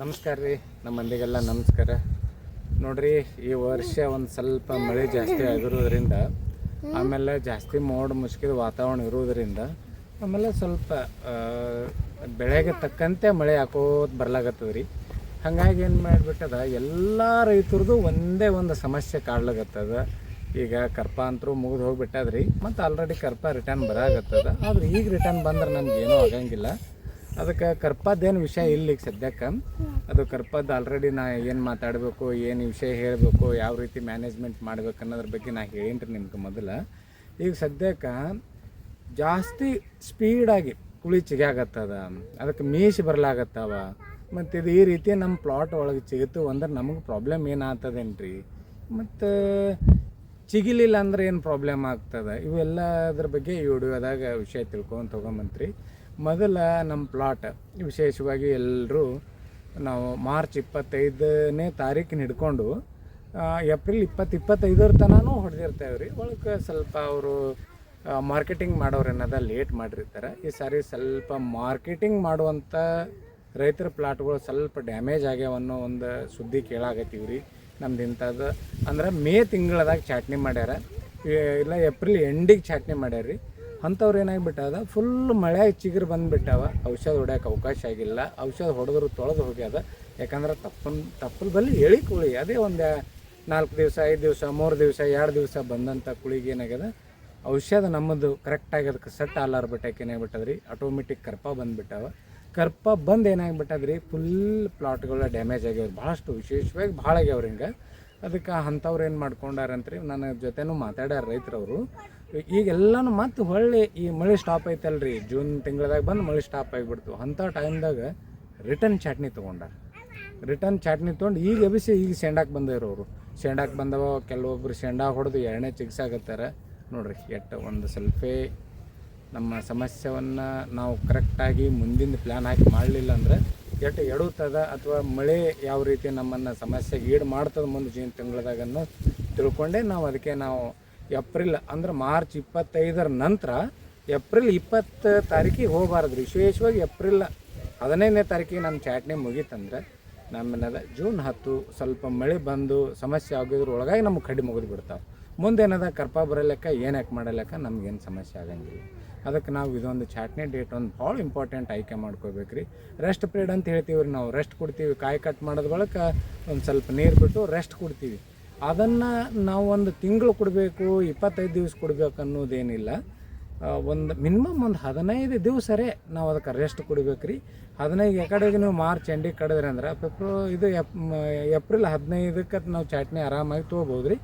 ನಮಸ್ಕಾರ ರೀ, ನಮ್ಮ ಮಂದಿಗೆಲ್ಲ ನಮಸ್ಕಾರ. ನೋಡ್ರಿ, ಈ ವರ್ಷ ಒಂದು ಸ್ವಲ್ಪ ಮಳೆ ಜಾಸ್ತಿ ಆಗಿರೋದ್ರಿಂದ, ಆಮೇಲೆ ಜಾಸ್ತಿ ಮೋಡ ಮುಸ್ಕಿದ ವಾತಾವರಣ ಇರೋದರಿಂದ, ಆಮೇಲೆ ಸ್ವಲ್ಪ ಬೆಳೆಗೆ ತಕ್ಕಂತೆ ಮಳೆ ಹಾಕೋತ್ ಬರ್ಲಾಗತ್ತದ ರೀ. ಹಾಗಾಗಿ ಏನು ಮಾಡಿಬಿಟ್ಟದ, ಎಲ್ಲ ರೈತರದು ಒಂದೇ ಒಂದು ಸಮಸ್ಯೆ ಕಾಡ್ಲಾಗತ್ತದ. ಈಗ ಕರ್ಪ ಅಂತರೂ ಮುಗಿದು ಹೋಗಿಬಿಟ್ಟದ್ರಿ, ಮತ್ತು ಆಲ್ರೆಡಿ ಕರ್ಪ ರಿಟರ್ನ್ ಬರಾಗತ್ತದ. ಆದ್ರೆ ಈಗ ರಿಟರ್ನ್ ಬಂದ್ರೆ ನಮ್ಗೇನೂ ಆಗಂಗಿಲ್ಲ. ಅದಕ್ಕೆ ಕರ್ಪದ್ದೇನು ವಿಷಯ ಇಲ್ಲ ಈಗ ಸದ್ಯಕ್ಕೆ. ಅದು ಕರ್ಪದ್ದು ಆಲ್ರೆಡಿ ನಾ ಏನು ಮಾತಾಡಬೇಕು, ಏನು ವಿಷಯ ಹೇಳಬೇಕು, ಯಾವ ರೀತಿ ಮ್ಯಾನೇಜ್ಮೆಂಟ್ ಮಾಡ್ಬೇಕು ಅನ್ನೋದ್ರ ಬಗ್ಗೆ ನಾ ಹೇಳೇನ್ರಿ ರೀ ನಿಮ್ಗೆ ಮೊದಲು. ಈಗ ಸದ್ಯಕ್ಕೆ ಜಾಸ್ತಿ ಸ್ಪೀಡಾಗಿ ಕುಳಿ ಚಿಗಾಗತ್ತದ ಅದಕ್ಕೆ ಮೀಸಿ ಬರ್ಲಾಗತ್ತವ. ಮತ್ತು ಇದು ಈ ರೀತಿ ನಮ್ಮ ಪ್ಲಾಟ್ ಒಳಗೆ ಚಿಗಿತು ಅಂದ್ರೆ ನಮಗೆ ಪ್ರಾಬ್ಲಮ್ ಏನಾಗ್ತದೇನು ರೀ ಮತ್ತು ಚಿಗಿಲಿಲ್ಲ ಅಂದ್ರೆ ಏನು ಪ್ರಾಬ್ಲಮ್ ಆಗ್ತದೆ? ಇವೆಲ್ಲದ್ರ ಬಗ್ಗೆ ಈ ವಿಡಿಯೋದಾಗ ವಿಷಯ ತಿಳ್ಕೊಂಡು ತೊಗೊಂಬಂತ್ರಿ. ಮೊದಲ ನಮ್ಮ ಪ್ಲಾಟ್ ವಿಶೇಷವಾಗಿ ಎಲ್ಲರೂ ನಾವು ಮಾರ್ಚ್ ಇಪ್ಪತ್ತೈದನೇ ತಾರೀಕಿನ ಹಿಡ್ಕೊಂಡು ಏಪ್ರಿಲ್ ಇಪ್ಪತ್ತು ಇಪ್ಪತ್ತೈದರ ತನೂ ಹೊಡೆದಿರ್ತೇವೆ ರೀ. ಒಳಗೆ ಸ್ವಲ್ಪ ಅವರು ಮಾರ್ಕೆಟಿಂಗ್ ಮಾಡೋರು ಏನದ ಲೇಟ್ ಮಾಡಿರ್ತಾರೆ. ಈ ಸಾರಿ ಸ್ವಲ್ಪ ಮಾರ್ಕೆಟಿಂಗ್ ಮಾಡುವಂಥ ರೈತರ ಪ್ಲಾಟ್ಗಳು ಸ್ವಲ್ಪ ಡ್ಯಾಮೇಜ್ ಆಗ್ಯಾವ ಅನ್ನೋ ಒಂದು ಸುದ್ದಿ ಕೇಳಾಗತ್ತೀವಿ ರೀ. ನಮ್ದು ಇಂಥದ್ದು ಅಂದ್ರೆ ಮೇ ತಿಂಗಳದಾಗ ಚಾಟ್ನಿ ಮಾಡ್ಯಾರ. ಇಲ್ಲ ಏಪ್ರಿಲ್ ಎಂಡಿಗೆ ಚಾಟ್ನಿ ಮಾಡ್ಯಾರ ರೀ. ಅಂಥವ್ರು ಏನಾಗ್ಬಿಟ್ಟದ? ಫುಲ್ ಮಳೆ ಚಿಗುರು ಬಂದುಬಿಟ್ಟಾವ. ಔಷಧ ಹೊಡ್ಯಕ್ಕೆ ಅವಕಾಶ ಆಗಿಲ್ಲ. ಔಷಧ ಹೊಡೆದ್ರು ತೊಳೆದು ಹೋಗ್ಯದ. ಯಾಕಂದ್ರೆ ತಪ್ಪನ್, ತಪ್ಪಲು ಬಲ್ಲಿ ಎಳಿ ಕುಳಿ. ಅದೇ ಒಂದು ನಾಲ್ಕು ದಿವಸ, ಐದು ದಿವಸ, ಮೂರು ದಿವಸ, ಎರಡು ದಿವಸ ಬಂದಂಥ ಕುಳಿಗೆ ಏನಾಗ್ಯದ? ಔಷಧ ನಮ್ಮದು ಕರೆಕ್ಟಾಗಿ ಅದಕ್ಕೆ ಸೆಟ್ ಆಲಾರ ಬಿಟ್ಟಕ್ಕೆ ಏನಾಗ್ಬಿಟ್ಟದ್ರಿ? ಆಟೋಮೆಟಿಕ್ ಕರ್ಪ ಬಂದುಬಿಟ್ಟಾವ. ಕರ್ಪ ಬಂದು ಏನಾಗ್ಬಿಟ್ಟದ್ರಿ? ಫುಲ್ ಪ್ಲಾಟ್ಗಳ ಡ್ಯಾಮೇಜ್ ಆಗ್ಯಾವ ಭಾಳಷ್ಟು ವಿಶೇಷವಾಗಿ ಭಾಳ ಆಗ್ಯಾವ್ರಿ ಹಿಂಗೆ. ಅದಕ್ಕೆ ಅಂಥವ್ರು ಏನು ಮಾಡ್ಕೊಂಡಾರಂತ್ರಿ? ನನ್ನ ಜೊತೆನೂ ಮಾತಾಡ್ಯಾರ ರೈತರವರು. ಈಗೆಲ್ಲನೂ ಮತ್ತೆ ಹೊಳ್ಳಿ ಈ ಮಳೆ ಸ್ಟಾಪ್ ಐತಲ್ರಿ. ಜೂನ್ ತಿಂಗಳದಾಗ ಬಂದು ಮಳೆ ಸ್ಟಾಪ್ ಆಗಿಬಿಡ್ತು. ಅಂಥ ಟೈಮ್ದಾಗ ರಿಟರ್ನ್ ಚಾಟ್ನಿ ತೊಗೊಂಡಾರ. ರಿಟರ್ನ್ ಚಾಟ್ನಿ ತೊಗೊಂಡು ಈಗ ಎಬಿಸಿ ಈಗ ಸೆಂಡಾಕ್ ಬಂದಿರೋರು ಸೆಂಡಾಕ್ ಬಂದವ, ಕೆಲವೊಬ್ರು ಸೆಂಡಾ ಹೊಡೆದು ಎರಡನೇ ಚಿಗ್ಸಾಕತ್ತಾರ ನೋಡ್ರಿ, ಎಟ್ಟು ಒಂದು ಸ್ವಲ್ಪೇ ನಮ್ಮ ಸಮಸ್ಯೆಯನ್ನು ನಾವು ಕರೆಕ್ಟಾಗಿ ಮುಂದಿನ ಪ್ಲ್ಯಾನ್ ಹಾಕಿ ಮಾಡಲಿಲ್ಲ ಅಂದ್ರೆ ಎಟ್ಟು ಎಡುತ್ತದ ಅಥವಾ ಮಳೆ ಯಾವ ರೀತಿ ನಮ್ಮನ್ನು ಸಮಸ್ಯೆಗೆ ಈಡು ಮಾಡ್ತದೆ ಮುಂದೆ ಜೂನ್ ತಿಂಗಳದಾಗನ್ನು ತಿಳ್ಕೊಂಡೆ ನಾವು ಅದಕ್ಕೆ ನಾವು ಏಪ್ರಿಲ್, ಅಂದ್ರೆ ಮಾರ್ಚ್ ಇಪ್ಪತ್ತೈದರ ನಂತರ ಏಪ್ರಿಲ್ ಇಪ್ಪತ್ತು ತಾರೀಕಿಗೆ ಹೋಗಬಾರ್ದು. ವಿಶೇಷವಾಗಿ ಏಪ್ರಿಲ್ ಹದಿನೈದನೇ ತಾರೀಕಿಗೆ ನಮ್ಮ ಚಾಟ್ನಿ ಮುಗೀತಂದ್ರೆ ನಮ್ಮನ್ನದ ಜೂನ್ ಹತ್ತು ಸ್ವಲ್ಪ ಮಳೆ ಬಂದು ಸಮಸ್ಯೆ ಆಗೋದ್ರ ಒಳಗಾಗಿ ನಮ್ಗೆ ಕಡ್ಡಿ ಮುಗಿದು ಬಿಡ್ತಾವೆ. ಮುಂದೇನದ ಕರ್ಪ ಬರಲೆಕ್ಕ ಏನು ಯಾಕೆ ಮಾಡಲೆಕ್ಕ ನಮ್ಗೇನು ಸಮಸ್ಯೆ ಆಗಂಗಿಲ್ಲ. ಅದಕ್ಕೆ ನಾವು ಇದೊಂದು ಚಾಟ್ನಿ ಡೇಟ್ ಒಂದು ಭಾಳ ಇಂಪಾರ್ಟೆಂಟ್ ಆಯ್ಕೆ ಮಾಡ್ಕೋಬೇಕು ರೀ ರೆಸ್ಟ್ ಪೀರಿಯಡ್ ಅಂತ ಹೇಳ್ತೀವಿ ರೀ ನಾವು. ರೆಸ್ಟ್ ಕೊಡ್ತೀವಿ. ಕಾಯಿ ಕಟ್ ಮಾಡೋದ್ ಒಂದು ಸ್ವಲ್ಪ ನೀರು ಬಿಟ್ಟು ರೆಸ್ಟ್ ಕೊಡ್ತೀವಿ. ಅದನ್ನು ನಾವು ಒಂದು ತಿಂಗಳು ಕೊಡಬೇಕು, ಇಪ್ಪತ್ತೈದು ದಿವಸ ಕೊಡಬೇಕು ಅನ್ನೋದೇನಿಲ್ಲ. ಒಂದು ಮಿನಿಮಮ್ ಒಂದು ಹದಿನೈದು ದಿವಸರೇ ನಾವು ಅದಕ್ಕೆ ರೆಸ್ಟ್ ಕೊಡಬೇಕು ರೀ ಹದಿನೈದು ಎಕಡೆಗೆ ನೀವು ಮಾರ್ಚ್ ಎಂಡಿಗೆ ಕಡಿದ್ರಿ ಅಂದ್ರೆ ಫೆಬ್ರು ಇದು ಎಪ್ ಏಪ್ರಿಲ್ ಹದಿನೈದಕ್ಕೆ ನಾವು ಚಾಟ್ನಿ ಆರಾಮಾಗಿ ತೊಗೋಬೋದು ರೀ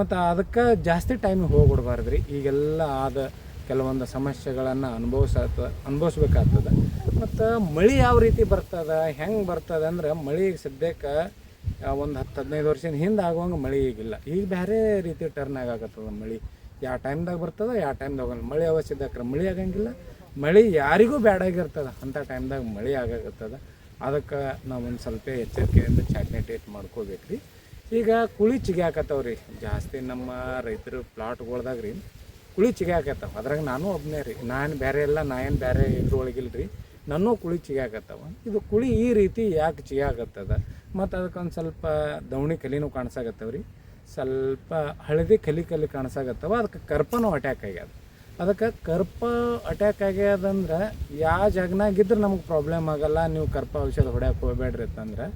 ಮತ್ತು ಅದಕ್ಕೆ ಜಾಸ್ತಿ ಟೈಮಿಗೆ ಹೋಗ್ಬಿಡ್ಬಾರ್ದು ರೀ ಈಗೆಲ್ಲ ಆದ ಕೆಲವೊಂದು ಸಮಸ್ಯೆಗಳನ್ನು ಅನುಭವಿಸ ಅನುಭವಿಸ್ಬೇಕಾಗ್ತದೆ. ಮತ್ತು ಮಳೆ ಯಾವ ರೀತಿ ಬರ್ತದೆ, ಹೆಂಗೆ ಬರ್ತದೆ ಅಂದ್ರೆ ಮಳೆ ಸದ್ಯಕ್ಕೆ ಒಂದು ಹತ್ತು ಹದಿನೈದು ವರ್ಷದ ಹಿಂದೆ ಆಗುವಂಗೆ ಮಳೆ ಈಗಿಲ್ಲ. ಈಗ ಬೇರೆ ರೀತಿ ಟರ್ನ್ ಆಗಾಕತ್ತದ ಮಳೆ. ಯಾವ ಟೈಮ್ದಾಗ ಬರ್ತದೆ ಯಾವ ಟೈಮ್ದಾಗ ಹೋಗಲ್ಲ. ಮಳೆ ಅವಶ್ಯದಕ್ರೆ ಮಳೆ ಆಗಂಗಿಲ್ಲ. ಮಳೆ ಯಾರಿಗೂ ಬ್ಯಾಡಾಗಿರ್ತದೆ ಅಂಥ ಟೈಮ್ದಾಗ ಮಳೆ ಆಗಾಕತ್ತದ ಅದಕ್ಕೆ ನಾವು ಒಂದು ಸ್ವಲ್ಪ ಎಚ್ಚರಿಕೆಯಿಂದ ಚಾಟ್ನಿ ಟೇಟ್ ಮಾಡ್ಕೋಬೇಕು ರೀ ಈಗ ಕುಳಿ ಚಿಗ್ಯಾಕತ್ತವ ರೀ ಜಾಸ್ತಿ ನಮ್ಮ ರೈತರು ಪ್ಲಾಟ್ಗಳ್ದಾಗ ರೀ ಕುಳಿ ಚಿಗ್ಯಾಕತ್ತವ. ಅದ್ರಾಗ ನಾನು ಒಬ್ಬನೇ ರೀ. ನಾನು ಬೇರೆ ಎಲ್ಲ ನಾ ಏನು ಬೇರೆ ಇದ್ರೊಳಗಿಲ್ಲ ರೀ ನನ್ನೂ ಕುಳಿ ಚಿಗ್ಯಾಕತ್ತವ. ಇದು ಕುಳಿ ಈ ರೀತಿ ಯಾಕೆ ಚಿಗಾಕತ್ತದ ಮತ್ತು ಅದಕ್ಕೊಂದು ಸ್ವಲ್ಪ ದವಣಿ ಕಲಿನೂ ಕಾಣಿಸಾಗತ್ತವ ರೀ ಸ್ವಲ್ಪ ಹಳದಿ ಕಲಿ ಕಲಿ ಕಾಣಿಸಾಗತ್ತವ, ಅದಕ್ಕೆ ಕರ್ಪನೂ ಅಟ್ಯಾಕ್ ಆಗ್ಯದ. ಅದಕ್ಕೆ ಕರ್ಪ ಅಟ್ಯಾಕ್ ಆಗ್ಯದಂದ್ರೆ ಯಾವ ಜಾಗನಾಗಿದ್ರೆ ನಮಗೆ ಪ್ರಾಬ್ಲಮ್ ಆಗಲ್ಲ, ನೀವು ಕರ್ಪ ಔಷಧ ಹೊಡ್ಯಾಕೆ ಹೋಗ್ಬೇಡ್ರಿ ಅಂತಂದ್ರೆ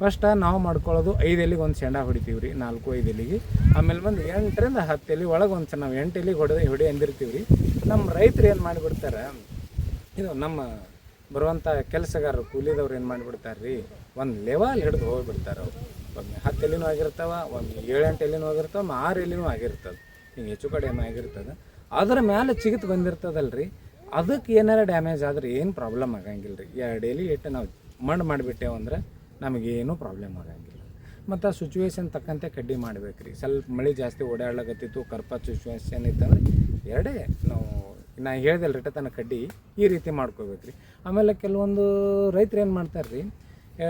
ಫಸ್ಟ್ ನಾವು ಮಾಡ್ಕೊಳ್ಳೋದು ಐದು ಎಲಿಗೆ ಒಂದು ಸೆಂಡ ಹೊಡಿತೀವಿ ರೀ ನಾಲ್ಕು ಐದು ಎಲಿಗೆ. ಆಮೇಲೆ ಬಂದು ಎಂಟರಿಂದ ಹತ್ತು ಎಲೆ ಒಳಗೆ ಒಂದು ನಾವು ಎಂಟು ಎಲಿಗೆ ಹೊಡೆದು ಹೊಡಿ ಅಂದಿರ್ತೀವಿ ರೀ ನಮ್ಮ ರೈತರು ಏನು ಮಾಡಿಬಿಡ್ತಾರೆ, ಇದು ನಮ್ಮ ಬರುವಂಥ ಕೆಲಸಗಾರರು, ಕೂಲಿದವ್ರು ಏನು ಮಾಡಿಬಿಡ್ತಾರೆ ರೀ ಒಂದು ಲೆವಲ್ ಹಿಡ್ದು ಹೋಗ್ಬಿಡ್ತಾರೆ ಅವ್ರು. ಒಮ್ಮೆ ಹತ್ತು ಎಲ್ಲಿನೂ ಆಗಿರ್ತಾವ, ಒಂದು ಏಳೆಂಟು ಎಲ್ಲಿನೂ ಆಗಿರ್ತಾವ ಒಮ್ಮೆ ಆರು ಎಲ್ಲಿನೂ ಆಗಿರ್ತದೆ. ಹಿಂಗೆ ಹೆಚ್ಚು ಕಡಿಮೆ ಆಗಿರ್ತದೆ. ಅದರ ಮೇಲೆ ಚಿಗಿತ್ ಬಂದಿರ್ತದಲ್ಲ ರೀ ಅದಕ್ಕೆ ಏನಾರ ಡ್ಯಾಮೇಜ್ ಆದ್ರೆ ಏನು ಪ್ರಾಬ್ಲಮ್ ಆಗಂಗಿಲ್ಲ ರೀ ಎರಡು ಎಲ್ಲಿ ಇಟ್ಟು ನಾವು ಮಣ್ಣು ಮಾಡಿಬಿಟ್ಟೇವು ಅಂದ್ರೆ ನಮಗೇನು ಪ್ರಾಬ್ಲಮ್ ಆಗಂಗಿಲ್ಲ. ಮತ್ತು ಆ ಸಿಚುವೇಶನ್ ತಕ್ಕಂತೆ ಕಡ್ಡಿ ಮಾಡ್ಬೇಕು ರೀ ಸ್ವಲ್ಪ ಮಳೆ ಜಾಸ್ತಿ ಓಡಾಡ್ಲಾಗತ್ತಿತ್ತು ಕರ್ಪ ಸಿಚುವೇಶನ್ ಇತ್ತಂದ್ರೆ ಎರಡೇ ನಾವು ನಾ ಹೇಳ್ದಲ್ಲ ತನಕ ಕಡ್ಡಿ ಈ ರೀತಿ ಮಾಡ್ಕೋಬೇಕು ರೀ ಆಮೇಲೆ ಕೆಲವೊಂದು ರೈತರು ಏನು ಮಾಡ್ತಾರೆ ರೀ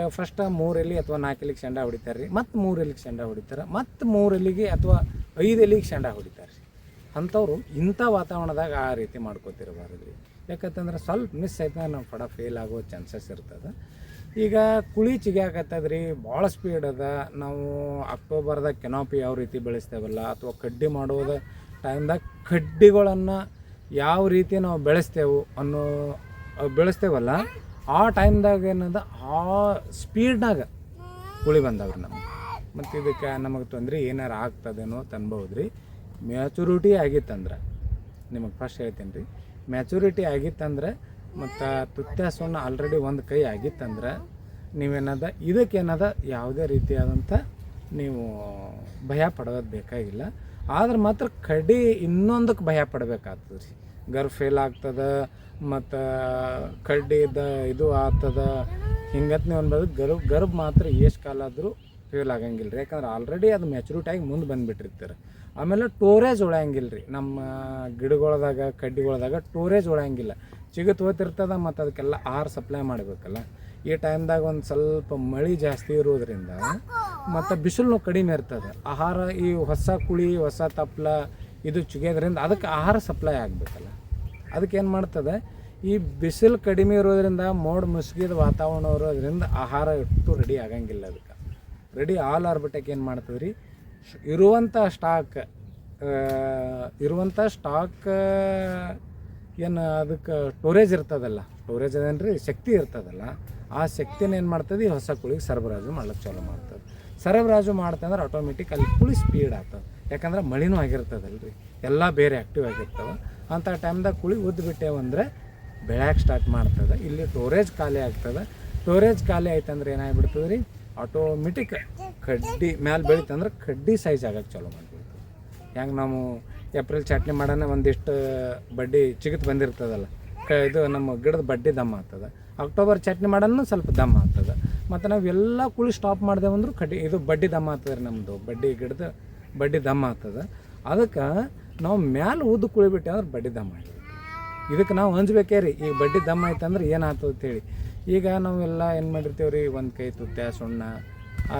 ಫಸ್ಟ್ ಮೂರು ಎಲೆ ಅಥವಾ ನಾಲ್ಕು ಎಲೆಗೆ ಶೆಂಡ ಹೊಡಿತಾರೆ ರೀ. ಮತ್ತು ಮೂರು ಎಲೆಗೆ ಹೊಡಿತಾರೆ. ಮತ್ತು ಮೂರು ಎಲಿಗೆ ಅಥವಾ ಐದು ಎಲೆಗೆ ಶೆಂಡ ಹೊಡಿತಾರೆ ರೀ. ಅಂಥವ್ರು ಇಂಥ ವಾತಾವರಣದಾಗ ಆ ರೀತಿ ಮಾಡ್ಕೋತಿರಬಾರ್ದು ರೀ. ಯಾಕಂತಂದ್ರೆ ಸ್ವಲ್ಪ ಮಿಸ್ ಆಯ್ತು ನಾವು ಫಡ ಫೇಲ್ ಆಗೋ ಚಾನ್ಸಸ್ ಇರ್ತದೆ. ಈಗ ಕುಳಿ ಚಿಗ್ಯಾಕತ್ತದ್ರಿ ಭಾಳ ಸ್ಪೀಡ್ ಅದ. ನಾವು ಅಕ್ಟೋಬರ್ದಾಗ ಕೆನಾಪಿ ಯಾವ ರೀತಿ ಬೆಳೆಸ್ತೇವಲ್ಲ ಅಥವಾ ಕಡ್ಡಿ ಮಾಡೋದ ಟೈಮ್ದಾಗ ಕಡ್ಡಿಗಳನ್ನು ಯಾವ ರೀತಿ ನಾವು ಬೆಳೆಸ್ತೇವೆ ಅನ್ನೋ ಬೆಳೆಸ್ತೇವಲ್ಲ? ಆ ಟೈಮ್ದಾಗ ಏನದ? ಆ ಸ್ಪೀಡ್ನಾಗ ಹುಳಿ ಬಂದವ್ರಿ ನಮ್ಗೆ. ಮತ್ತು ಇದಕ್ಕೆ ನಮಗೆ ತೊಂದರೆ ಏನಾರು ಆಗ್ತದೇನೋ ಅನ್ಬೋದು ರೀ ಮ್ಯಾಚುರಿಟಿ ಆಗಿತ್ತಂದ್ರೆ, ನಿಮಗೆ ಫಸ್ಟ್ ಹೇಳ್ತೀನಿ ರೀ ಮ್ಯಾಚುರಿಟಿ ಆಗಿತ್ತಂದ್ರೆ ಮತ್ತು ತುತ್ಯಾಸವನ್ನು ಆಲ್ರೆಡಿ ಒಂದು ಕೈ ಆಗಿತ್ತಂದ್ರೆ ನೀವೇನದ? ಇದಕ್ಕೇನದ? ಯಾವುದೇ ರೀತಿಯಾದಂಥ ನೀವು ಭಯ ಪಡೋದು ಬೇಕಾಗಿಲ್ಲ. ಆದ್ರೆ ಮಾತ್ರ ಕಡಿ ಇನ್ನೊಂದಕ್ಕೆ ಭಯ ಪಡಬೇಕಾಗ್ತದೆ ರೀ ಗರ್ ಫೇಲ್ ಆಗ್ತದೆ, ಮತ್ತು ಕಡ್ಡಿದ ಇದು ಆಗ್ತದ. ಹಿಂಗತ್ ನೀವು ಅನ್ಬೋದು ಗರ್ಭ ಗರ್ಭ ಮಾತ್ರ ಎಷ್ಟು ಕಾಲ ಆದರೂ ಫೇಲ್ ಆಗಂಗಿಲ್ಲ ರೀ ಯಾಕಂದ್ರೆ ಆಲ್ರೆಡಿ ಅದು ಮೆಚುರಿಟಿ ಆಗಿ ಮುಂದೆ ಬಂದುಬಿಟ್ಟಿರ್ತಾರೆ. ಆಮೇಲೆ ಟೋರೇಜ್ ಉಳಿಯಂಗಿಲ್ಲ ರೀ ನಮ್ಮ ಗಿಡಗಳದಾಗ, ಕಡ್ಡಿಗಳದಾಗ ಟೋರೇಜ್ ಉಳಿಯಂಗಿಲ್ಲ. ಚಿಗತ್ ಹೋಗ್ತಿರ್ತದ ಮತ್ತು ಅದಕ್ಕೆಲ್ಲ ಆಹಾರ ಸಪ್ಲೈ ಮಾಡಬೇಕಲ್ಲ. ಈ ಟೈಮ್ದಾಗ ಒಂದು ಸ್ವಲ್ಪ ಮಳೆ ಜಾಸ್ತಿ ಇರೋದ್ರಿಂದ ಮತ್ತು ಬಿಸಿಲು ಕಡಿಮೆ ಇರ್ತದೆ. ಆಹಾರ ಈ ಹೊಸ ಕುಳಿ, ಹೊಸ ತಪ್ಪಲ ಇದು ಚುಗಿಯೋದ್ರಿಂದ ಅದಕ್ಕೆ ಆಹಾರ ಸಪ್ಲೈ ಆಗಬೇಕಲ್ಲ. ಅದಕ್ಕೆ ಏನು ಮಾಡ್ತದೆ, ಈ ಬಿಸಿಲು ಕಡಿಮೆ ಇರೋದ್ರಿಂದ ಮೋಡ ಮುಸುಗಿದ ವಾತಾವರಣ ಇರೋದ್ರಿಂದ ಆಹಾರ ಇಟ್ಟು ರೆಡಿ ಆಗಂಗಿಲ್ಲ ಅದಕ್ಕೆ. ರೆಡಿ ಆಲ್ ಆರ್ಬಿಟಕ್ಕೆ ಏನು ಮಾಡ್ತದೆ ರೀ ಇರುವಂಥ ಸ್ಟಾಕ್ ಇರುವಂಥ ಸ್ಟಾಕ್ ಏನು ಅದಕ್ಕೆ ಸ್ಟೋರೇಜ್ ಇರ್ತದಲ್ಲ. ಸ್ಟೋರೇಜ್ ರೀ ಶಕ್ತಿ ಇರ್ತದಲ್ಲ. ಆ ಶಕ್ತಿನ ಏನು ಮಾಡ್ತದೆ? ಈ ಹೊಸ ಕುಳಿಗೆ ಸರಬರಾಜು ಮಾಡ್ಲಿಕ್ಕೆ ಚಾಲೂ ಮಾಡ್ತದೆ. ಸರಬರಾಜು ಮಾಡ್ತಂದ್ರೆ ಆಟೋಮೆಟಿಕ್ ಅಲ್ಲಿ ಕುಳಿ ಸ್ಪೀಡ್ ಆಗ್ತದೆ. ಯಾಕಂದ್ರೆ ಮಳಿನೂ ಆಗಿರ್ತದಲ್ರಿ. ಎಲ್ಲ ಬೇರೆ ಆ್ಯಕ್ಟಿವ್ ಆಗಿರ್ತವೆ. ಅಂಥ ಟೈಮ್ದಾಗ ಕುಳಿ ಉದ್ದು ಬಿಟ್ಟೇವಂದ್ರೆ ಬೆಳ್ಯಾಕೆ ಸ್ಟಾರ್ಟ್ ಮಾಡ್ತದೆ. ಇಲ್ಲಿ ಸ್ಟೋರೇಜ್ ಖಾಲಿ ಆಗ್ತದೆ. ಸ್ಟೋರೇಜ್ ಖಾಲಿ ಆಯ್ತಂದ್ರೆ ಏನಾಗ್ಬಿಡ್ತದೆ ರೀ ಆಟೋಮೆಟಿಕ್ ಕಡ್ಡಿ ಮ್ಯಾಲೆ ಬೆಳಿತಂದ್ರೆ ಕಡ್ಡಿ ಸೈಜ್ ಆಗಕ್ಕೆ ಚಲೋ ಮಾಡಿಬಿಡ್ತದೆ. ಹೆಂಗೆ ನಾವು ಏಪ್ರಿಲ್ ಚಟ್ನಿ ಮಾಡೋಣ ಒಂದಿಷ್ಟು ಬಡ್ಡಿ ಚಿಗತ್ ಬಂದಿರ್ತದಲ್ಲ. ಕ ಇದು ನಮ್ಮ ಗಿಡದ ಬಡ್ಡಿ ದಮ್ಮ ಆಗ್ತದೆ. ಅಕ್ಟೋಬರ್ ಚಟ್ನಿ ಮಾಡೋಣ ಸ್ವಲ್ಪ ದಮ್ಮ ಆಗ್ತದೆ. ಮತ್ತು ನಾವು ಎಲ್ಲ ಕುಳಿ ಸ್ಟಾಪ್ ಮಾಡ್ದೇವಂದ್ರೂ ಕಡ್ಡಿ ಇದು ಬಡ್ಡಿ ದಮ್ಮ ಆಗ್ತದೆ ರೀ ನಮ್ಮದು ಬಡ್ಡಿ ಗಿಡದ ಬಡ್ಡಿ ದಮ್ಮ ಆಗ್ತದೆ. ಅದಕ್ಕೆ ನಾವು ಮ್ಯಾಲೆ ಉದ್ದು ಕುಳಿ ಬಿಟ್ಟೆ ಅಂದ್ರೆ ಬಡ್ಡಿ ದಮ್ಮ ಆಗಿ ಇದಕ್ಕೆ ನಾವು ಹಂಚ್ಬೇಕೇ ರೀ, ಈಗ ಬಡ್ಡಿ ದಮ್ಮ ಆಯ್ತಂದ್ರೆ ಏನಾಗ್ತದೆ ಅಂತೇಳಿ. ಈಗ ನಾವೆಲ್ಲ ಏನು ಮಾಡಿರ್ತೀವಿ ರೀ, ಒಂದು ಕೈ ತುತ್ತ, ಸುಣ್ಣ,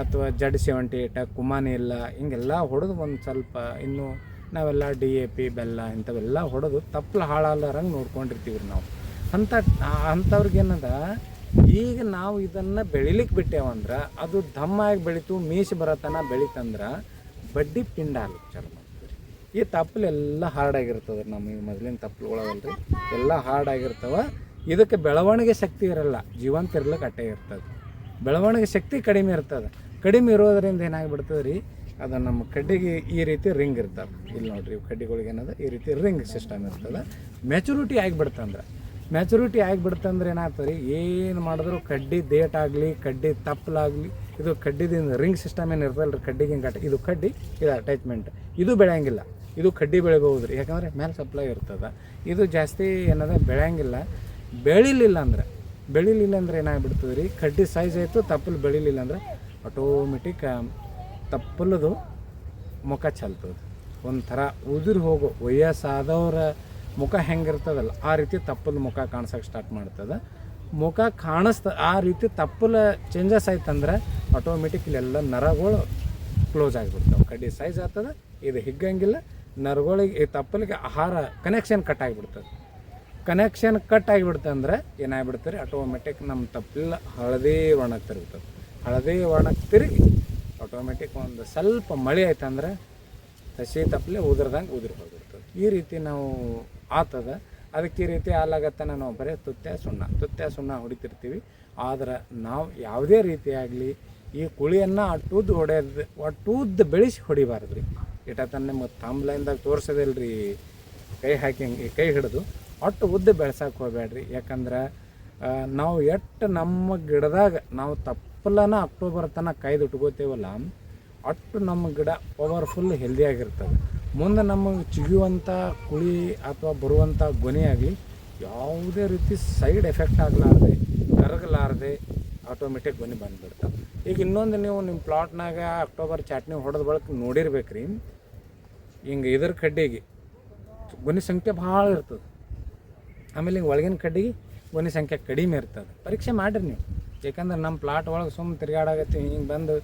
ಅಥವಾ ಜಡ್ ಸೆವೆಂಟಿ ಏಟ ಕುಮಾನಿ ಇಲ್ಲ, ಹಿಂಗೆಲ್ಲ ಹೊಡೆದು ಒಂದು ಸ್ವಲ್ಪ ಇನ್ನು ನಾವೆಲ್ಲ ಡಿ ಎ ಪಿ, ಬೆಲ್ಲ ಇಂಥವೆಲ್ಲ ಹೊಡೆದು ತಪ್ಪಲು ಹಾಳಾಲಾರಂಗೆ ನೋಡ್ಕೊಂಡಿರ್ತೀವಿ ರೀ ನಾವು. ಅಂಥ ಅಂಥವ್ರಿಗೇನದ ಈಗ ನಾವು ಇದನ್ನು ಬೆಳಿಲಿಕ್ಕೆ ಬಿಟ್ಟೇವಂದ್ರೆ, ಅದು ದಮ್ಮ ಆಗಿ ಬೆಳೀತು ಮೀಸಿ ಬರತನ ಬೆಳಿತಂದ್ರೆ ಬಡ್ಡಿ ಪಿಂಡ ಚಾಲು ಮಾಡ್ತದೆ ಈ ತಪ್ಪಲೆಲ್ಲ ಹಾರ್ಡಾಗಿರ್ತದೆ ನಮ್ಮ ಈ ಮೊದಲಿನ ತಪ್ಪಲುಗಳವಲ್ರಿ ಎಲ್ಲ ಹಾರ್ಡಾಗಿರ್ತವೆ ಇದಕ್ಕೆ ಬೆಳವಣಿಗೆ ಶಕ್ತಿ ಇರಲ್ಲ. ಜೀವಂತ ಇರ್ಲಿಕ್ಕೆ ಅಟ್ಟೆ ಇರ್ತದೆ. ಬೆಳವಣಿಗೆ ಶಕ್ತಿ ಕಡಿಮೆ ಇರ್ತದೆ. ಕಡಿಮೆ ಇರೋದರಿಂದ ಏನಾಗ್ಬಿಡ್ತದೆ ರೀ ಅದು ನಮ್ಮ ಕಡ್ಡಿಗೆ ಈ ರೀತಿ ರಿಂಗ್ ಇರ್ತವೆ. ಇಲ್ಲಿ ನೋಡ್ರಿ ಇವು ಕಡ್ಡಿಗಳಿಗೆ ಏನದ? ಈ ರೀತಿ ರಿಂಗ್ ಸಿಸ್ಟಮ್ ಇರ್ತದೆ. ಮೆಚುರಿಟಿ ಆಗಿಬಿಡ್ತಂದ್ರೆ. ಮೆಚುರಿಟಿ ಆಗಿಬಿಡ್ತಂದ್ರೆ ಏನಾಗ್ತದೆ ರೀ ಏನು ಮಾಡಿದ್ರು ಕಡ್ಡಿ ದೇಟ್ ಆಗಲಿ, ಕಡ್ಡಿ ತಪ್ಪಲಾಗಲಿ ಇದು ಕಡ್ಡಿದಿಂದ ರಿಂಗ್ ಸಿಸ್ಟಮ್ ಏನು ಇರ್ತಲ್ಲ ರೀ ಕಡ್ಡಿಗೆ ಹಿಂಗೆ ಇದು ಕಡ್ಡಿ, ಇದು ಅಟ್ಯಾಚ್ಮೆಂಟ್ ಇದು ಬೆಳೆಯಂಗಿಲ್ಲ. ಇದು ಕಡ್ಡಿ ಬೆಳಿಬೋದು ರೀ ಯಾಕಂದ್ರೆ ಮೇಲೆ ಸಪ್ಲೈ ಇರ್ತದೆ. ಇದು ಜಾಸ್ತಿ ಏನದ, ಬೆಳೆಯಂಗಿಲ್ಲ. ಬೆಳಿಲಿಲ್ಲ ಅಂದ್ರೆ ಬೆಳಿಲಿಲ್ಲ ಅಂದ್ರೆ ಏನಾಗ್ಬಿಡ್ತದೆ ರೀ ಕಡ್ಡಿ ಸೈಜ್ ಆಯಿತು, ತಪ್ಪಲು ಬೆಳಿಲಿಲ್ಲ ಅಂದ್ರೆ ಆಟೋಮೆಟಿಕ್ ತಪ್ಪಲದು ಮುಖ ಚಲ್ತದೆ. ಒಂಥರ ಉದುರು ಹೋಗೋ. ವಯಸ್ಸಾದವ್ರ ಮುಖ ಹೆಂಗಿರ್ತದಲ್ಲ, ಆ ರೀತಿ ತಪ್ಪಲು ಮುಖ ಕಾಣಿಸೋಕೆ ಸ್ಟಾರ್ಟ್ ಮಾಡ್ತದೆ. ಮುಖ ಕಾಣಿಸ್ತ, ಆ ರೀತಿ ತಪ್ಪಲ ಚೇಂಜಸ್ ಆಯ್ತಂದ್ರೆ ಆಟೋಮೆಟಿಕ್ ಇಲ್ಲೆಲ್ಲ ನರಗಳು ಕ್ಲೋಸ್ ಆಗಿಬಿಡ್ತಾವೆ. ಕಡ್ಡಿ ಸೈಜ್ ಆಗ್ತದೆ, ಇದು ಹಿಗ್ಗಂಗಿಲ್ಲ, ನರಗಳಿಗೆ, ಈ ತಪ್ಪಲಿಗೆ ಆಹಾರ ಕನೆಕ್ಷನ್ ಕಟ್ ಆಗಿಬಿಡ್ತದೆ. ಕನೆಕ್ಷನ್ ಕಟ್ ಆಗಿಬಿಡ್ತು ಅಂದ್ರೆ ಏನಾಗ್ಬಿಡ್ತಾರೆ ಆಟೋಮೆಟಿಕ್ ನಮ್ಮ ತಪ್ಪಲ ಹಳದಿ ವರ್ಣಕ್ಕೆ ತಿರುಗ್ತದೆ. ಹಳದಿ ವರ್ಣಕ್ಕೆ ತಿರುಗಿ ಆಟೋಮೆಟಿಕ್ ಒಂದು ಸ್ವಲ್ಪ ಮಳೆ ಆಯ್ತಂದ್ರೆ ಹಸಿ ತಪ್ಪಲೆ ಉದುರ್ದಂಗೆ ಉದುರಿ ಹೋಗಿರ್ತದೆ ಈ ರೀತಿ ನಾವು ಆತದ ಅದಕ್ಕೆ ಈ ರೀತಿ ಹಾಲಾಗತ್ತನ ನಾವು ಬರೀ ತುತ್ತೆ ಸುಣ್ಣ. ತುತ್ತೆ ಸುಣ್ಣ ಹೊಡಿತಿರ್ತೀವಿ. ಆದ್ರೆ ನಾವು ಯಾವುದೇ ರೀತಿಯಾಗಲಿ ಈ ಕುಳಿಯನ್ನು ಅಟ್ಟುದ್ದು ಹೊಡೆಯೋದು ಒಟ್ಟುದ್ದು ಬೆಳೆಸಿ ಹೊಡಿಬಾರ್ದು ರೀ ಇಟತನ ನಿಮ್ಗೆ ತಾಂಬ್ಲೈನ್ದಾಗ ರೀ ಕೈ ಹಾಕಿ ಕೈ ಹಿಡಿದು ಒಟ್ಟು ಉದ್ದ ಬೆಳ್ಸೋಕೆ ಹೋಗ್ಬೇಡ್ರಿ ಯಾಕಂದ್ರೆ ನಾವು ಎಷ್ಟು ನಮ್ಮ ಗಿಡದಾಗ ನಾವು ತಪ್ಪಲನ ಅಕ್ಟೋಬರ್ ತನಕ ಕಾಯ್ದು ಇಟ್ಕೋತೇವಲ್ಲ ಅಷ್ಟು ನಮ್ಮ ಗಿಡ ಪವರ್ಫುಲ್ ಹೆಲ್ದಿಯಾಗಿರ್ತದೆ ಮುಂದೆ ನಮಗೆ ಚಿಗಿಯುವಂಥ ಕುಳಿ ಅಥವಾ ಬರುವಂಥ ಗೊನೆ ಆಗಲಿ ಯಾವುದೇ ರೀತಿ ಸೈಡ್ ಎಫೆಕ್ಟ್ ಆಗಲಾರ್ದೆ, ಕರಗಲಾರ್ದೆ ಆಟೋಮೆಟಿಕ್ ಗೊನೆ ಬಂದುಬಿಡ್ತಾವೆ. ಈಗ ಇನ್ನೊಂದು ನೀವು ನಿಮ್ಮ ಪ್ಲಾಟ್ನಾಗ ಅಕ್ಟೋಬರ್ ಚಾಟ್ನಿ ಹೊಡೆದ ಬಳಕ ನೋಡಿರ್ಬೇಕ್ರಿ. ಹಿಂಗೆ ಇದ್ರ ಕಡ್ಡಿಗೆ ಗೊನೆ ಸಂಖ್ಯೆ ಭಾಳ ಇರ್ತದೆ. ಆಮೇಲೆ ಹಿಂಗೆ ಒಳಗಿನ ಕಡ್ಡಿಗೆ ಗೊನೆ ಸಂಖ್ಯೆ ಕಡಿಮೆ ಇರ್ತದೆ. ಪರೀಕ್ಷೆ ಮಾಡಿರಿ ನೀವು. ಏಕೆಂದ್ರೆ ನಮ್ಮ ಪ್ಲಾಟ್ ಒಳಗೆ ಸುಮ್ಮನೆ ತಿರುಗಾಡಾಗತ್ತಿ ಹಿಂಗೆ ಬಂದು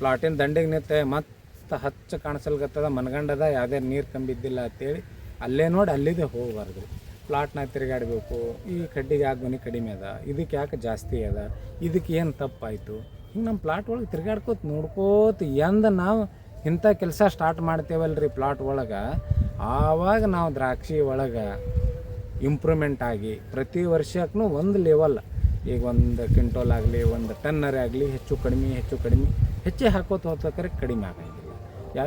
ಪ್ಲಾಟಿನ ದಂಡಿಗೆ ನಿಂತೆ ಮತ್ತೆ ಹಚ್ಚ ಕಾಣಿಸಲ್ಗತ್ತದ ಮನಗಂಡದ ಯಾವುದೇ ನೀರು ಕಂಬಿದ್ದಿಲ್ಲ ಅಂತೇಳಿ ಅಲ್ಲೇ ನೋಡಿ ಅಲ್ಲಿದೆ ಹೋಗಬಾರ್ದು. ಪ್ಲಾಟ್ನ ತಿರುಗಾಡಬೇಕು. ಈ ಕಡ್ಡಿಗೆ ಯಾಕೆ ಮನೆ ಕಡಿಮೆ ಅದ. ಇದಕ್ಕೆ ಯಾಕೆ ಜಾಸ್ತಿ ಅದ? ಇದಕ್ಕೆ ಏನು ತಪ್ಪಾಯಿತು? ಹಿಂಗೆ ನಮ್ಮ ಪ್ಲಾಟ್ ಒಳಗೆ ತಿರುಗಾಡ್ಕೋತ ನೋಡ್ಕೋತ ಎಂದ ನಾವು ಇಂಥ ಕೆಲಸ ಸ್ಟಾರ್ಟ್ ಮಾಡ್ತೇವಲ್ರಿ ಪ್ಲಾಟ್ ಒಳಗೆ. ಆವಾಗ ನಾವು ದ್ರಾಕ್ಷಿ ಒಳಗೆ ಇಂಪ್ರೂವ್ಮೆಂಟ್ ಆಗಿ ಪ್ರತಿ ವರ್ಷಕ್ಕೂ ಒಂದು ಲೆವೆಲ್ ಈಗ ಒಂದು ಕ್ವಿಂಟೋಲ್ ಆಗಲಿ, ಒಂದು ಟನ್ನರೇ ಆಗಲಿ, ಹೆಚ್ಚು ಕಡಿಮೆ ಹೆಚ್ಚು ಕಡಿಮೆ, ಹೆಚ್ಚೆ ಹಾಕೋತ ಹೋಗ್ಬೇಕಾದ್ರೆ ಕಡಿಮೆ ಆಗಂಗಿಲ್ಲ ಯಾ-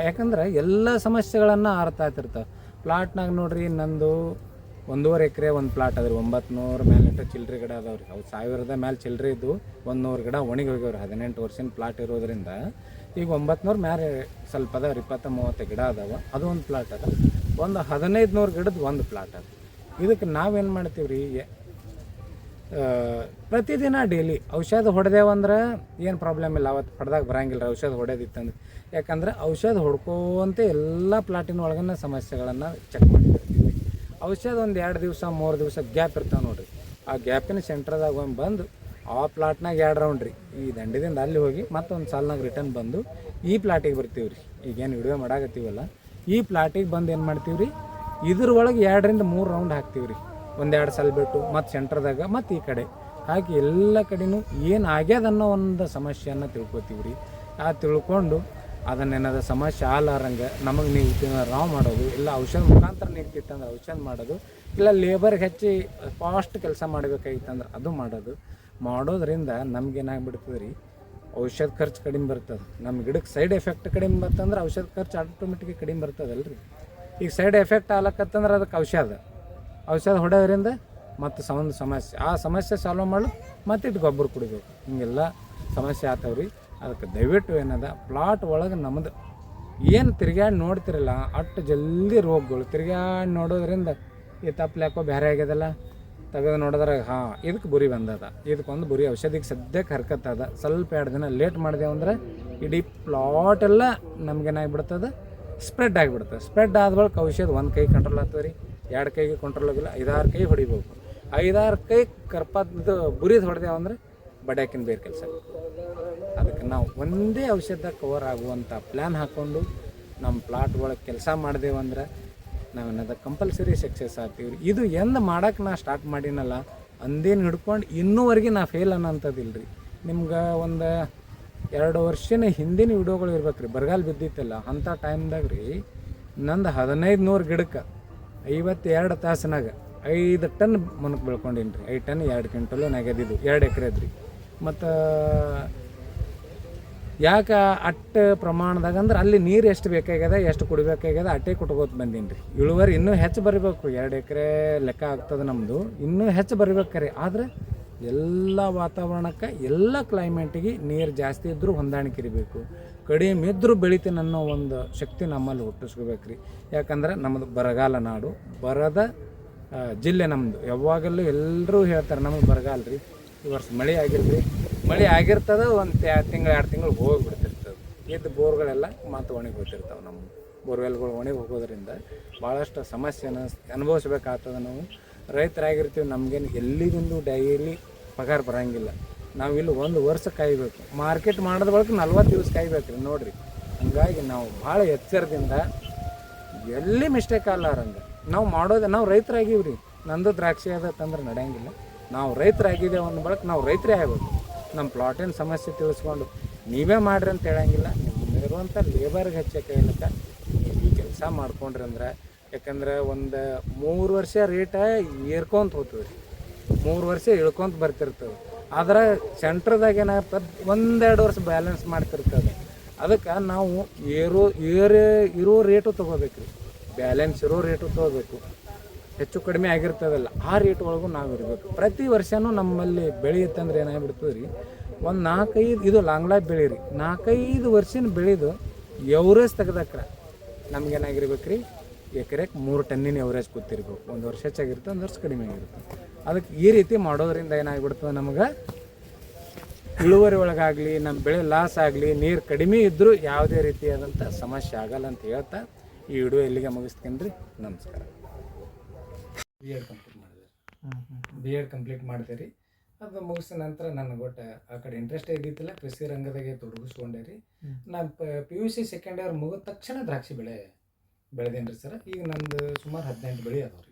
ಯಾಕಂದ್ರೆ ಎಲ್ಲ ಸಮಸ್ಯೆಗಳನ್ನು ಅರ್ಥ ಆಗ್ತಿರ್ತಾವೆ ಪ್ಲಾಟ್ನಾಗ ನೋಡ್ರಿ, ನಂದು ಒಂದೂವರೆ ಎಕರೆ ಒಂದು ಪ್ಲಾಟ್ ಅದ್ರಿ. ಒಂಬತ್ತು ನೂರು ಮೇಲೆ ಚಿಲ್ಲರೆ ಗಿಡ ಅದಾವ್ರಿ. ಅವು ಸಾವಿರದ ಮೇಲೆ ಚಿಲ್ಲರೆ ಇದ್ದು ಒಂದು ನೂರು ಗಿಡ ಒಣಗಿ ಹೋಗ್ಯಾವ್ರಿ. ಹದಿನೆಂಟು ವರ್ಷದ ಪ್ಲಾಟ್ ಇರೋದ್ರಿಂದ ಈಗ ಒಂಬತ್ತು ನೂರು ಮೇಲೆ ಸ್ವಲ್ಪ ಅದಾವ್ರಿ. ಇಪ್ಪತ್ತ ಮೂವತ್ತು ಗಿಡ ಅದಾವ. ಅದು ಒಂದು ಪ್ಲಾಟ್ ಅದ. ಒಂದು ಹದಿನೈದು ನೂರು ಗಿಡದ ಒಂದು ಪ್ಲಾಟ್ ಅದ. ಇದಕ್ಕೆ ನಾವೇನು ಮಾಡ್ತೀವಿ ರೀ ಪ್ರತಿದಿನ ಡೈಲಿ ಔಷಧ ಹೊಡೆದೇವಂದ್ರೆ ಏನು ಪ್ರಾಬ್ಲಮ್ ಇಲ್ಲ. ಅವತ್ತು ಪಡ್ದಾಗ ಬರಂಗಿಲ್ಲ ರೀ ಔಷಧ ಹೊಡೆದಿತ್ತಂದ್ರೆ ಯಾಕಂದ್ರೆ ಔಷಧ ಹೊಡ್ಕೋಂತ ಎಲ್ಲ ಪ್ಲಾಟಿನ ಒಳಗನ್ನ ಸಮಸ್ಯೆಗಳನ್ನು ಚೆಕ್ ಮಾಡ್ತಿರ್ತೀವಿ. ಔಷಧ ಒಂದು ಎರಡು ದಿವಸ, ಮೂರು ದಿವಸ ಗ್ಯಾಪ್ ಇರ್ತಾವೆ ನೋಡ್ರಿ. ಆ ಗ್ಯಾಪಿನ ಸೆಂಟ್ರದಾಗ ಒಂದು ಬಂದು ಆ ಪ್ಲಾಟ್ನಾಗ ಎರಡು ರೌಂಡ್ ರೀ. ಈ ದಂಡದಿಂದ ಅಲ್ಲಿ ಹೋಗಿ ಮತ್ತೊಂದು ಸಾಲ್ನಾಗ ರಿಟರ್ನ್ ಬಂದು ಈ ಪ್ಲಾಟಿಗೆ ಬರ್ತೀವಿ ರೀ ಈಗೇನು ವಿಡಿಯೋ ಮಾಡಾಕತ್ತೀವಲ್ಲ. ಈ ಪ್ಲಾಟಿಗೆ ಬಂದು ಏನು ಮಾಡ್ತೀವಿ ರೀ ಇದ್ರ ಒಳಗೆ ಎರಡರಿಂದ ಮೂರು ರೌಂಡ್ ಹಾಕ್ತೀವಿ ರೀ ಒಂದೆರಡು ಸಲ ಬಿಟ್ಟು ಮತ್ತು ಸೆಂಟ್ರದಾಗ ಮತ್ತು ಈ ಕಡೆ. ಹಾಗೆ ಎಲ್ಲ ಕಡೆನೂ ಏನು ಆಗ್ಯದ ಅನ್ನೋ ಒಂದು ಸಮಸ್ಯೆಯನ್ನು ತಿಳ್ಕೊತೀವಿ ರೀ ಆ ತಿಳ್ಕೊಂಡು ಅದನ್ನೇನಾದ ಸಮಸ್ಯೆ ಆಲಾರಂಗೆ ನಮಗೆ ನೀವು ರಾವ್ ಮಾಡೋದು, ಇಲ್ಲ ಔಷಧ ಮುಖಾಂತರ ನಿಂತಿತ್ತಂದ್ರೆ ಔಷಧ ಮಾಡೋದು, ಇಲ್ಲ ಲೇಬರ್ಗೆ ಹೆಚ್ಚಿ ಫಾಸ್ಟ್ ಕೆಲಸ ಮಾಡಬೇಕಾಗಿತ್ತಂದ್ರೆ ಅದು ಮಾಡೋದು. ಮಾಡೋದ್ರಿಂದ ನಮ್ಗೇನಾಗ್ಬಿಡ್ತದೆ ರೀ ಔಷಧ ಖರ್ಚು ಕಡಿಮೆ ಬರ್ತದೆ. ನಮ್ಮ ಗಿಡಕ್ಕೆ ಸೈಡ್ ಎಫೆಕ್ಟ್ ಕಡಿಮೆ ಬರ್ತಂದ್ರೆ ಔಷಧ ಖರ್ಚು ಆಟೋಮೆಟಿಕ್ ಕಡಿಮೆ ಬರ್ತದಲ್ಲ ರೀ ಈಗ ಸೈಡ್ ಎಫೆಕ್ಟ್ ಆಗ್ಲಕ್ಕತ್ತಂದ್ರೆ ಅದಕ್ಕೆ ಔಷಧ. ಔಷಧ ಹೊಡೆಯೋದ್ರಿಂದ ಮತ್ತು ಒಂದು ಸಮಸ್ಯೆ. ಆ ಸಮಸ್ಯೆ ಸಾಲ್ವ್ ಮಾಡಲು ಮತ್ತಿಟ್ಟು ಗೊಬ್ಬರ ಕುಡಿಬೇಕು. ಹಿಂಗೆಲ್ಲ ಸಮಸ್ಯೆ ಆತವ್ರಿ ಅದಕ್ಕೆ ದಯವಿಟ್ಟು ಏನದ ಪ್ಲಾಟ್ ಒಳಗೆ ನಮ್ಮದು ಏನು ತಿರ್ಗ್ಯಾಡಿ ನೋಡ್ತಿರಲ್ಲ, ಅಷ್ಟು ಜಲ್ದಿ ರೋಗಗಳು ತಿರ್ಗ್ಯಾಡಿ ನೋಡೋದ್ರಿಂದ ಈ ತಪ್ಪಲೆ ಯಾಕೋ ಬೇರೆ ಆಗ್ಯದಲ್ಲ. ತೆಗೆದು ನೋಡಿದ್ರೆ, ಹಾಂ ಇದಕ್ಕೆ ಬುರಿ ಬಂದದ. ಇದಕ್ಕೊಂದು ಬುರಿ ಔಷಧಿಗೆ ಸದ್ಯಕ್ಕೆ ಹರ್ಕತ್ತದ. ಸ್ವಲ್ಪ ಎರಡು ದಿನ ಲೇಟ್ ಮಾಡಿದೆವು ಅಂದ್ರೆ ಇಡೀ ಪ್ಲಾಟೆಲ್ಲ ನಮ್ಗೇನಾಗ್ಬಿಡ್ತದೆ ಸ್ಪ್ರೆಡ್ ಆಗಿಬಿಡ್ತದೆ. ಸ್ಪ್ರೆಡ್ ಆದ ಬಳಿಕ ಔಷಧ ಒಂದು ಕೈ ಕಂಟ್ರೋಲ್ ಆಗ್ತದೆ ರೀ ಎರಡು ಕೈಗೆ ಕಂಟ್ರೋಲ್ ಆಗಿಲ್ಲ, ಐದಾರು ಕೈ ಹೊಡಿಬೇಕು ಐದಾರು ಕೈ ಕರ್ಪದ್ದು ಬುರಿದು ಹೊಡೆದೇವು ಅಂದ್ರೆ ಬಡ್ಯಾಕಿನ ಬೇರೆ ಕೆಲಸ. ಅದಕ್ಕೆ ನಾವು ಒಂದೇ ಔಷಧ ಕವರ್ ಆಗುವಂಥ ಪ್ಲ್ಯಾನ್ ಹಾಕ್ಕೊಂಡು ನಮ್ಮ ಪ್ಲಾಟ್ ಒಳಗೆ ಕೆಲಸ ಮಾಡಿದೆವಂದ್ರೆ ನಾವೇನದ ಕಂಪಲ್ಸರಿ ಸಕ್ಸಸ್ ಆಗ್ತೀವಿ ಇದು ಎಂದು ಮಾಡಕ್ಕೆ ನಾ ಸ್ಟಾರ್ಟ್ ಮಾಡಿನಲ್ಲ, ಅಂದೇನು ಹಿಡ್ಕೊಂಡು ಇನ್ನೂವರೆಗೆ ನಾ ಫೇಲ್ ಅನ್ನೋಂಥದ್ದಿಲ್ಲ ರೀ ನಿಮ್ಗೆ ಒಂದು ಎರಡು ವರ್ಷನ ಹಿಂದಿನ ವಿಡಿಯೋಗಳು ಇರ್ಬೇಕು ರೀ ಬರಗಾಲ ಬಿದ್ದಿತ್ತಲ್ಲ, ಅಂಥ ಟೈಮ್ದಾಗ ರೀ ನಂದು ಹದಿನೈದು ನೂರು ಗಿಡಕ್ಕೆ ಐವತ್ತೆರಡು ತಾಸಿನಾಗ ಐದು ಟನ್ ಮುನಕ್ ಬೆಳ್ಕೊಂಡೀನಿ ರೀ ಐದು ಟನ್ ಎರಡು ಕ್ವಿಂಟಲು ನೆಗೆದಿದ್ದು, ಎರಡು ಎಕರೆ ರೀ ಮತ್ತು ಯಾಕೆ ಅಟ್ಟ ಪ್ರಮಾಣದಾಗ ಅಂದ್ರೆ ಅಲ್ಲಿ ನೀರು ಎಷ್ಟು ಬೇಕಾಗ್ಯದ, ಎಷ್ಟು ಕುಡಿಬೇಕಾಗ್ಯದ, ಅಟ್ಟೆ ಕುಟ್ಕೋತ ಬಂದೀನಿ ರೀ ಇಳುವರಿ ಇನ್ನೂ ಹೆಚ್ಚು ಬರಬೇಕು. ಎರಡು ಎಕರೆ ಲೆಕ್ಕ ಆಗ್ತದೆ ನಮ್ಮದು ಇನ್ನೂ ಹೆಚ್ಚು ಬರಿಬೇಕಾರೆ. ಆದ್ರೆ ಎಲ್ಲ ವಾತಾವರಣಕ್ಕೆ ಎಲ್ಲ ಕ್ಲೈಮೇಟಿಗೆ ನೀರು ಜಾಸ್ತಿ ಇದ್ದರೂ ಹೊಂದಾಣಿಕೆ ಇರಬೇಕು. ಕಡಿಮೆ ಇದ್ದರೂ ಬೆಳಿತೀನಿ ಅನ್ನೋ ಒಂದು ಶಕ್ತಿ ನಮ್ಮಲ್ಲಿ ಹುಟ್ಟಿಸ್ಕೋಬೇಕು ರೀ ಯಾಕಂದ್ರೆ ನಮ್ಮದು ಬರಗಾಲ ನಾಡು. ಬರದ ಜಿಲ್ಲೆ ನಮ್ಮದು ಯಾವಾಗಲೂ ಎಲ್ಲರೂ ಹೇಳ್ತಾರೆ ನಮಗೆ ಬರಗಾಲ ರೀ. ಈ ವರ್ಷ ಮಳೆ ಆಗಿರ್ರಿ ಮಳೆ ಆಗಿರ್ತದೆ ಒಂದು ತಿಂಗಳು, ಎರಡು ತಿಂಗಳು ಹೋಗಿಬಿಡ್ತಿರ್ತದೆ. ಇದ್ದ ಬೋರ್ಗಳೆಲ್ಲ ಮಾತು ಒಣಗಿ ಹೋಗ್ತಿರ್ತಾವೆ ನಮ್ಮ ಬೋರ್ವೆಲ್ಗಳು ಒಣಗಿ ಹೋಗೋದ್ರಿಂದ ಭಾಳಷ್ಟು ಸಮಸ್ಯೆನ ಅನುಭವಿಸ್ಬೇಕಾಗ್ತದೆ ನಾವು. ರೈತರಾಗಿರ್ತೀವಿ, ನಮಗೇನು ಎಲ್ಲಿಗೊಂದು ಡೈಲಿ ಪಗಾರ ಬರೋಂಗಿಲ್ಲ. ಇಲ್ಲಿ ಒಂದು ವರ್ಷ ಕಾಯಬೇಕು. ಮಾರ್ಕೆಟ್ ಮಾಡಿದ ಬಳಿಕ ನಲ್ವತ್ತು ದಿವಸ ಕಾಯ್ಬೇಕು ರೀ ನೋಡಿರಿ. ಹಂಗಾಗಿ ನಾವು ಭಾಳ ಎಚ್ಚರದಿಂದ ಎಲ್ಲಿ ಮಿಸ್ಟೇಕ್ ಅಲ್ಲಾರಂಗೆ ನಾವು ಮಾಡೋದು, ನಾವು ರೈತರಾಗೀವಿ ರೀ ನಂದು ದ್ರಾಕ್ಷಿ ಅದ ತಂದ್ರೆ ನಡೆಯಂಗಿಲ್ಲ. ನಾವು ರೈತರಾಗಿದ್ದೇವೆ ಅಂದ ಬಳಿಕ ನಾವು ರೈತರೇ ಆಗ್ಬೇಕು. ನಮ್ಮ ಪ್ಲಾಟಿನ ಸಮಸ್ಯೆ ತಿಳಿಸ್ಕೊಂಡು ನೀವೇ ಮಾಡ್ರಿ ಅಂತ ಹೇಳಂಗಿಲ್ಲ. ನಿಮ್ಮಿರುವಂಥ ಲೇಬರ್ಗೆ ಹೆಚ್ಚ ಕೈಲಕ್ಕ ನೀವು ಈ ಕೆಲಸ ಮಾಡ್ಕೊಂಡ್ರಿ ಅಂದ್ರೆ ಯಾಕಂದ್ರೆ ಒಂದು ಮೂರು ವರ್ಷ ರೇಟ ಏರ್ಕೊಂತ ಹೋಗ್ತದೆ ರೀ ಮೂರು ವರ್ಷ ಇಳ್ಕೊಂತ ಬರ್ತಿರ್ತದೆ. ಆದ್ರೆ ಸೆಂಟ್ರದಾಗ ಏನಾಗ್ತದೆ ಒಂದೆರಡು ವರ್ಷ ಬ್ಯಾಲೆನ್ಸ್ ಮಾಡ್ತಿರ್ತದೆ. ಅದಕ್ಕೆ ನಾವು ಏರೋ, ಏರೇ ಇರೋ ರೇಟು ತೊಗೋಬೇಕು ರೀ ಬ್ಯಾಲೆನ್ಸ್ ಇರೋ ರೇಟು ತೊಗೋಬೇಕು. ಹೆಚ್ಚು ಕಡಿಮೆ ಆಗಿರ್ತದಲ್ಲ, ಆ ರೇಟ್ ಒಳಗೂ ನಾವು ಇರಬೇಕು. ಪ್ರತಿ ವರ್ಷವೂ ನಮ್ಮಲ್ಲಿ ಬೆಳೆಯುತ್ತಂದ್ರೆ ಏನಾಗ್ಬಿಡ್ತದೆ ರೀ ಒಂದು ನಾಲ್ಕೈದು, ಇದು ಲಾಂಗ್ ಲೈಫ್ ಬೆಳೆ ರೀ ನಾಲ್ಕೈದು ವರ್ಷನ ಬೆಳೆದು ಎವರೇಜ್ ತೆಗ್ದಕ್ರ ನಮ್ಗೇನಾಗಿರ್ಬೇಕು ರೀ ಎಕರೆಗೆ ಮೂರು ಟನ್ನಿನ ಎವರೇಜ್ ಕೂತಿರ್ಬೇಕು. ಒಂದು ವರ್ಷ ಹೆಚ್ಚಾಗಿರುತ್ತೆ, ಒಂದು ವರ್ಷ ಕಡಿಮೆ ಆಗಿರುತ್ತೆ. ಅದಕ್ಕೆ ಈ ರೀತಿ ಮಾಡೋದ್ರಿಂದ ಏನಾಗ್ಬಿಡ್ತದೆ ನಮಗೆ? ಇಳುವರಿ ಒಳಗಾಗಲಿ ನಮ್ಮ ಬೆಳೆ ಲಾಸ್ ಆಗಲಿ, ನೀರು ಕಡಿಮೆ ಇದ್ದರೂ ಯಾವುದೇ ರೀತಿಯಾದಂಥ ಸಮಸ್ಯೆ ಆಗಲ್ಲ ಅಂತ ಹೇಳ್ತಾ ಈ ವಿಡಿಯೋ ಇಲ್ಲಿಗೆ ಮುಗಿಸ್ತೀನಿ ನಮಸ್ಕಾರ. ಬಿ ಎಡ್ ಕಂಪ್ಲೀಟ್ ಮಾಡಿದೆ. ಬಿ ಎಡ್ ಕಂಪ್ಲೀಟ್ ಮಾಡಿದೆ ರೀ. ಅದು ಮುಗಿಸಿದ ನಂತರ ನನಗೆ ಒಟ್ಟು ಆ ಕಡೆ ಇಂಟ್ರೆಸ್ಟ್ ಇದ್ದಿತ್ತಿಲ್ಲ, ಕೃಷಿ ರಂಗದಾಗೆ ತೊಡಗಿಸ್ಕೊಂಡೆ ರೀ. ನಾನು P U C second year ಮುಗಿದ ತಕ್ಷಣ ದ್ರಾಕ್ಷಿ ಬೆಳೆ ಬೆಳೆದೇನಿ ರೀ ಸರ್. ಈಗ ನಂದು ಸುಮಾರು ಹದಿನೆಂಟು ಬೆಳೆ ಅದಾವೆ ರೀ